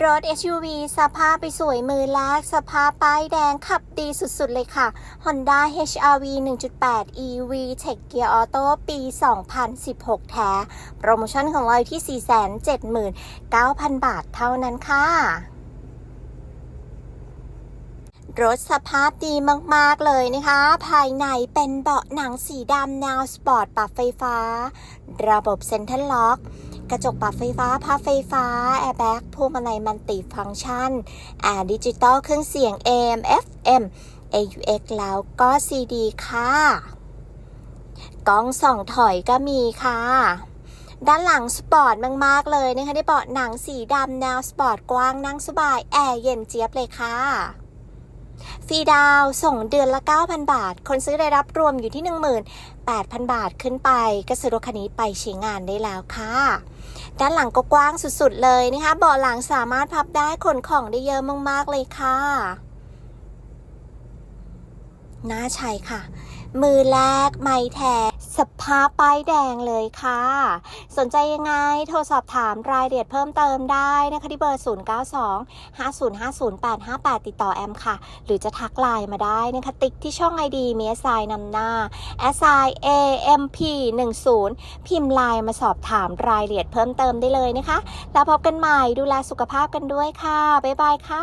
รถ SUV สภาพไปสวยมือแรกสภาพป้ายแดงขับดีสุดๆเลยค่ะ Honda HRV 1.8 EV Tech Gear Auto ปี 2016 แท้ โปรโมชั่นของเราอยู่ที่ 479,000 บาทเท่านั้นค่ะรถสภาพดีมาก ๆ เลยนะคะ ภายในเป็นเบาะหนังสีดำแนวสปอร์ตปรับไฟฟ้า ระบบเซ็นทรัลล็อก กระจกปรับไฟฟ้าพับไฟฟ้า แอร์แบ็กพวงมาลัยมัลติฟังก์ชันแอร์ดิจิตอลเครื่องเสียง AM FM AUX แล้วก็ CD ค่ะกล้องส่องถอยก็มีค่ะ ด้านหลังสปอร์ตมาก ๆ เลยนะคะได้เบาะหนังสีดำแนวสปอร์ตกว้างนั่งสบาย แอร์เย็นเจี๊ยบเลยค่ะ รีดาวส่งเดือนละ 9,000 บาท คนซื้อได้รับรวมอยู่ที่ 18,000 บาทขึ้นไป ก็ซื้อรถคันนี้ไปใช้งานได้แล้วค่ะ ด้านหลังก็กว้างสุดๆเลยนะคะเบาะหลังสามารถพับได้ขนของได้เยอะมากๆเลยค่ะ น่าใช้ค่ะ มือแรกไม้แท้สภาพป้ายแดงเลยค่ะ สนใจยังไงโทรสอบถามรายละเอียดเพิ่มเติมได้นะคะที่เบอร์ 092 5050858 ติดต่อแอมค่ะ หรือจะทักไลน์มาได้นะคะติ๊กที่ช่อง ID มี s i นำหน้า s i a m p 10พิมพ์ไลน์มาสอบถามรายละเอียดเพิ่มเติมได้เลยนะคะ แล้วพบกันใหม่ดูแลสุขภาพกันด้วยค่ะ บ๊ายบายค่ะ